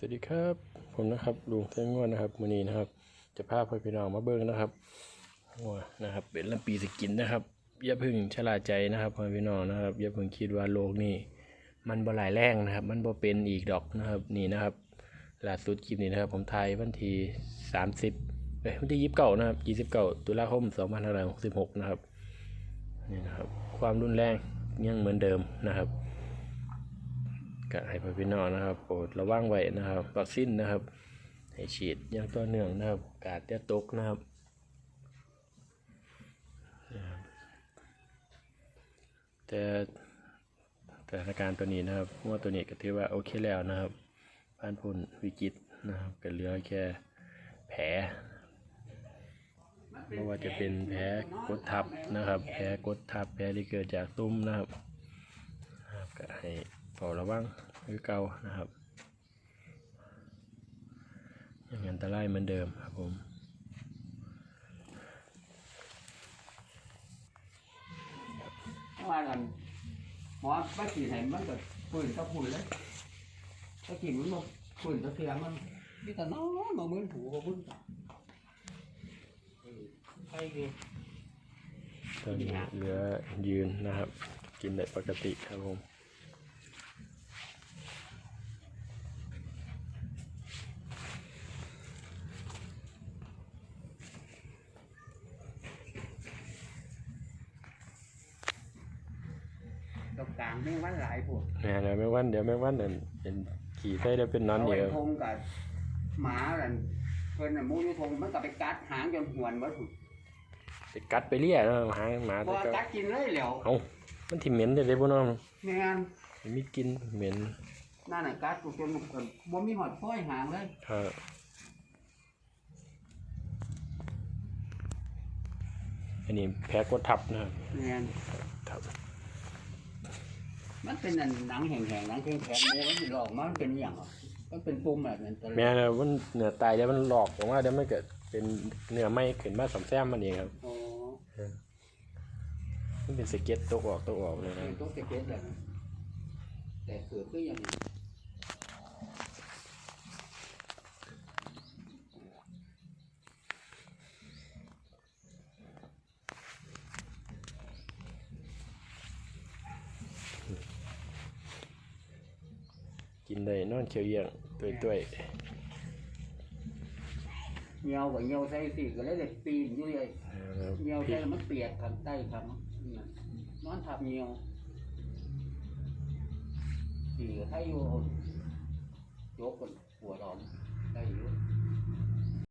สวัสดีครับ ผมนะครับลุงเส้นงวนนะครับวันนี้นะครับ จะพาพ่อพี่น้องมาเบิ้งนะครับหัวนะครับ เป็นลำปีสกินนะครับอย่าพึ่งชะลาใจนะครับพ่อพี่น้องนะครับอย่าพึ่งคิดว่าโลกนี้มันบ่หลายแรงนะครับ มันบ่เป็นอีกดอกนะครับนี่นะครับล่าสุดคลิปนี้นะครับ ผมถ่ายวันที่สามสิบเอ้ยวันที่ยี่สิบเก้านะครับยี่สิบเก้าตุลาคมสองพันห้าร้อยหกสิบหกนะครับนี่นะครับ ความรุนแรงยังเหมือนเดิมนะครับ ก็ให้พ่อพี่น้องนะครับโปรดระวังไว้นะครับวัคซีนนะครับ ให้ฉีดอย่างต่อเนื่องนะครับกาดจะตกนะครับแต่สถานการณ์ตัวนี้นะครับงวดตัวนี้ก็ถือว่าโอเคแล้วนะครับผ่านพ้นวิกฤตนะครับก็เหลือแค่แผลไม่ว่าจะเป็นแผลกดทับนะครับ แผลกดทับแผลที่เกิดจากตุ้มนะครับนะครับก็ให้ เฝ้าระวังคือเก่านะครับยังอันตรายเหมือนเดิมครับผมว่ากันหมอไปฉีดให้มันก็ปืนก็ปืนเลยถ้าฉีดมันมาปืนก็เสียมันนี่แต่น้อยมาเหมือนหูก็มึนไปดีตอนนี้เหลือยืนนะครับ กินได้ปกติครับผม ตรงกลางไม่วันหลายพวกเนี่ยเดี๋ยวแม่วันเดี๋ยวแม่วันเดี๋ยวเป็นขี่ไส้เดี๋ยวเป็นนอนเอาเดีไว้ยวทงกับหมานั่นเพิ่นน่ะมูอยูทงมันก็ไปกัดหางจนหวนหมดพุ่นไปกัดไปเลี่ยแล้วหางหมาพแต่อก็กัดกินเลยแล้วเอ้ามันถิ่เหม็นเดี๋ยวได้บ่น้องแม่นมีกลินเหม็นนั่นน่ะกัดกูจนมันบ่มีหอดฟ้อยหางเลยครับอันนี้แพ้กดทับนะครับแม่นทับ มันเป็นอันหนังแห้งๆหนังแข็งๆเนี่ยมันสิหลอกมามันเป็นอหย่างอะมันเป็นปุ่มแบบนั้นตลอดแม่นะมันเนื้อตายเดี๋ยวมันหลอกออกมาเดี๋ยวมันเกิดเป็นเนื้อไหม้ขึ้นมาสมแซมมันเองครับอ๋อมันเป็นสเก็ตตกออกตกออกเลยนะ เป็นตัวเก็ตแบบนั้นแต่เกิดก็ยัง กินได้นอนเขียวเยี่ยงตัวตัวเหี่ยวกับเหี่ยวใส่สิก็เลยได้ปีนอยู่เลยนะครับเหี่ยวพริใส่กแล้วมันเปียกข้างใต้ครับนั่นนอนทับเหี่ยวสี่ให้อยู่ยกกันหัวร้อน